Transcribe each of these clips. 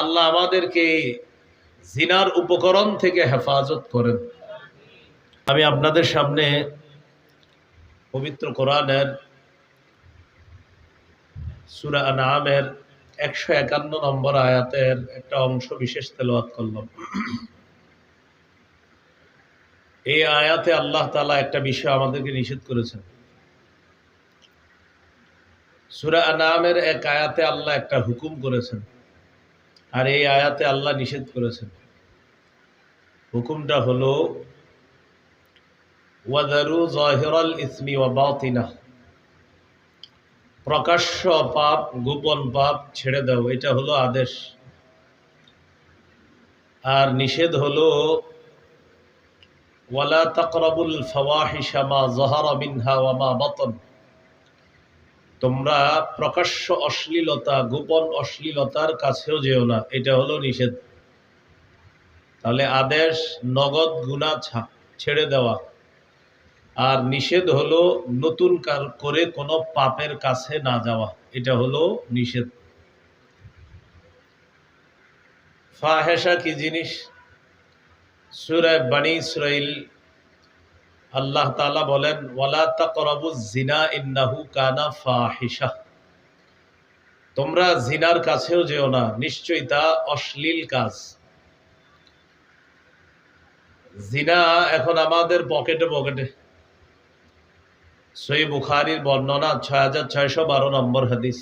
আল্লাহ আমাদেরকে জিনার উপকরণ থেকে হেফাজত করেন। আমি আপনাদের সামনে পবিত্র কোরআনের সুরা নামের একশো একান্ন নম্বর আয়াতের একটা অংশ বিশেষ তেলাওয়াত করলাম। এই আয়াতে আল্লাহ তালা একটা বিষয় আমাদেরকে নিষেধ করেছেন। সুরা নামের এক আয়াতে আল্লাহ একটা হুকুম করেছেন। আর এই আয়াতে আল্লাহ নিষেধ করেছেন। হুকুমটা হলো, ওয়াদারু জহিরাল ইসমি ওয়া বাতিনা। প্রকাশ্য পাপ, গোপন পাপ ছেড়ে দাও, এটা হলো আদেশ। আর নিষেধ হলো, ওয়ালা তাকরাবুল ফাওয়াহিশা মা যাহারা মিনহা ওয়া মা বাতন। তোমরা প্রকাশ্য অশ্লীলতা, গোপন অশ্লীলতার কাছেও যেও না। এটা হলো নিষেধ। তাহলে আদেশ নগদ গুণা ছেড়ে দেওয়া। আর নিষেধ হলো নতুন কার কোনো পাপের কাছে না যাওয়া। এটা হলো নিষেধ। ফাহেসা কি জিনিস? সুরায় বাণী ইসরাইল আল্লাহ তালা বলেন, ওয়ালা তাকরাবু ইন্নাহু কানা ফাহিশা। তোমরা জিনার কাছেও যেও না, নিশ্চয়ই তা অশ্লীল কাজ। জিনা এখন আমাদের পকেটে পকেটে। সই বুখারির বর্ণনা ছয় হাজার ছয়শো বারো নম্বর হাদিস।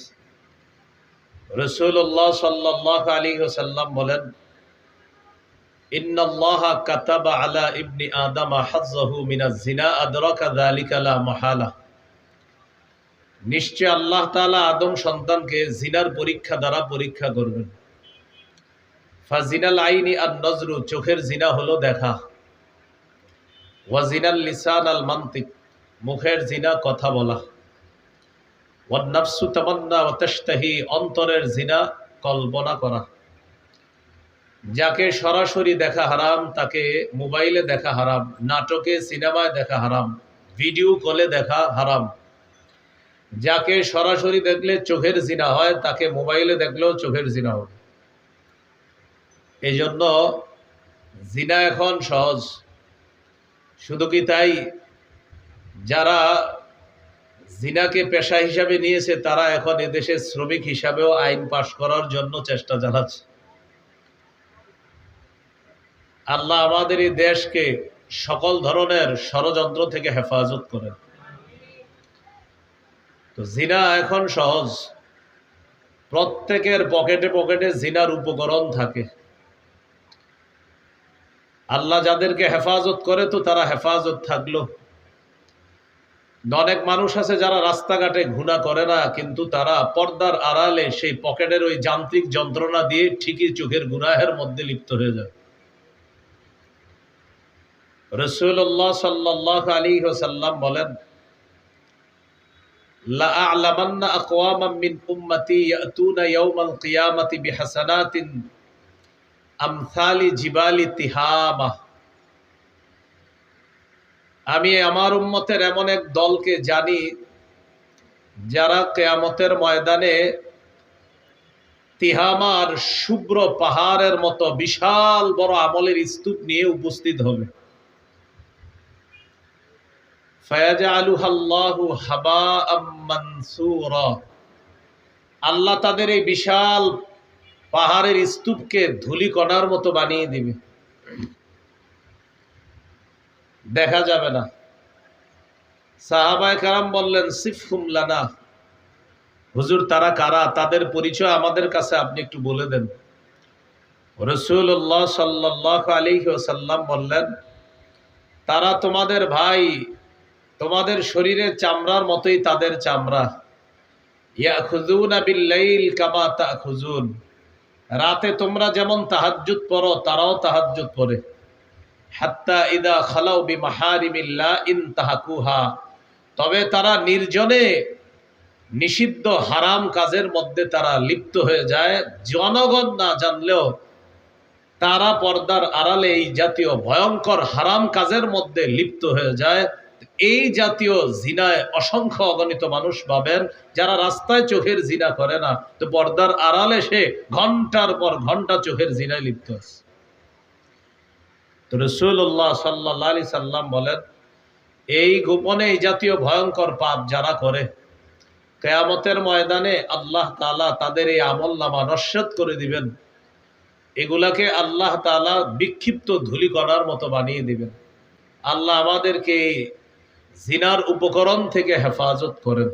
রসুল্লাহ সাল্লাহ আলী সাল্লাম বলেন কাতাবা আলা ইবনি আদম হাজ্জাহু মিনাজ জিনা আদরাকা যালিকা লা মাহালা। নিশ্চয় আল্লাহ তাআলা আদম সন্তানকে জিনার পরীক্ষা দ্বারা পরীক্ষা করবেন। ফাজিনাল আইনি আর নজরু, চোখের জিনা হলো দেখা। ওয়াজিনাল লিসান আল মান্তিক, মুখের জিনা কথা বলা। ওয়ান নাফসু তামান্না ওয়া তাশতাহি, অন্তরের জিনা কল্পনা করা। যাকে সরাসরি দেখা হারাম, তাকে মোবাইলে দেখা হারাম, নাটকে, সিনেমায় দেখা হারাম, ভিডিও কলে দেখা হারাম। যাকে সরাসরি দেখলে চোখের জিনা হয়, তাকে মোবাইলে দেখলেও চোখের জিনা হবে। এই জন্য জিনা এখন সহজ। শুধু কি তাই? যারা জিনাকে পেশা হিসাবে নিয়েছে, তারা এখন এদেশের শ্রমিক হিসাবেও আইন পাশ করার জন্য চেষ্টা চালাচ্ছে। আল্লাহ আমাদের এই দেশকে সকল ধরনের ষড়যন্ত্র থেকে হেফাজত করেন। তো জিনা এখন সহজ। প্রত্যেকের পকেটে পকেটে জিনার উপকরণ থাকে। আল্লাহ যাদেরকে হেফাজত করে তো তারা হেফাজত থাকল। অনেক মানুষ আছে যারা রাস্তাঘাটে ঘুণা করে না, কিন্তু তারা পর্দার আড়ালে সেই পকেটের ওই যান্ত্রিক যন্ত্রণা দিয়ে ঠিকই চোখের গুনাহের মধ্যে লিপ্ত হয়ে যায়। রসুল্লাহ সাল্লাহ আলী সাল্লাম বলেন لأعلمن أقواما من أمتي يأتون يوم القيامة بحسنات أمثال جبال تهامة আমি আমার উম্মতের এমন এক দলকে জানি যারা কেয়ামতের ময়দানে তিহামার শুভ্র পাহাড়ের মতো বিশাল বড় আমলের স্তূপ নিয়ে উপস্থিত হবে আল্লাহ তাদের এই বিশাল পাহাড়ের স্তূপকে ধুলি কণার মতো বানিয়ে দিবে। দেখা যাবে না। সাহাবায় কারাম বললেন, সিফহুম লানা। হুজুর, তারা কারা? তাদের পরিচয় আমাদের কাছে আপনি একটু বলে দেন। রসুল্লাহ সাল্লাহ আলী বললেন, তারা তোমাদের ভাই তোমাদের শরীরের চামড়ার মতোই তাদের চামড়া। ইয়া খুজুন বিল্লাইল কামা তা খুজুন রাতে তোমরা যেমন তাহাজ্জুদ পড়ো, তারাও তাহাজ্জুদ পড়ে। হাত্তা ইদা খালাউ বি মাহারিমিল্লা ইন তাহাকুহা। তবে তারা নির্জনে নিষিদ্ধ হারাম কাজের মধ্যে তারা লিপ্ত হয়ে যায়। জনগণ না জানলেও তারা পর্দার আড়ালে এই জাতীয় ভয়ঙ্কর হারাম কাজের মধ্যে লিপ্ত হয়ে যায়। এই জাতীয় জিনায় অসংখ্য অগণিত মানুষ পাবেন যারা রাস্তায় চোখের জিনা করে না। তো পর্দার আড়ালে সে ঘণ্টার পর ঘণ্টা চোখের জিনায় লিপ্ত আছে। তো রসুল্লাহ সাল্লাহ সাল্লাম বলেন, এই গোপনে এই জাতীয় ভয়ঙ্কর পাপ যারা করে, কেয়ামতের ময়দানে আল্লাহ তালা তাদের এই আমল নামা নস্যত করে দিবেন। এগুলাকে আল্লাহ তালা বিক্ষিপ্ত ধুলি করার মতো বানিয়ে দিবেন। আল্লাহ আমাদেরকে জিনার উপকরণ থেকে হেফাজত করেন।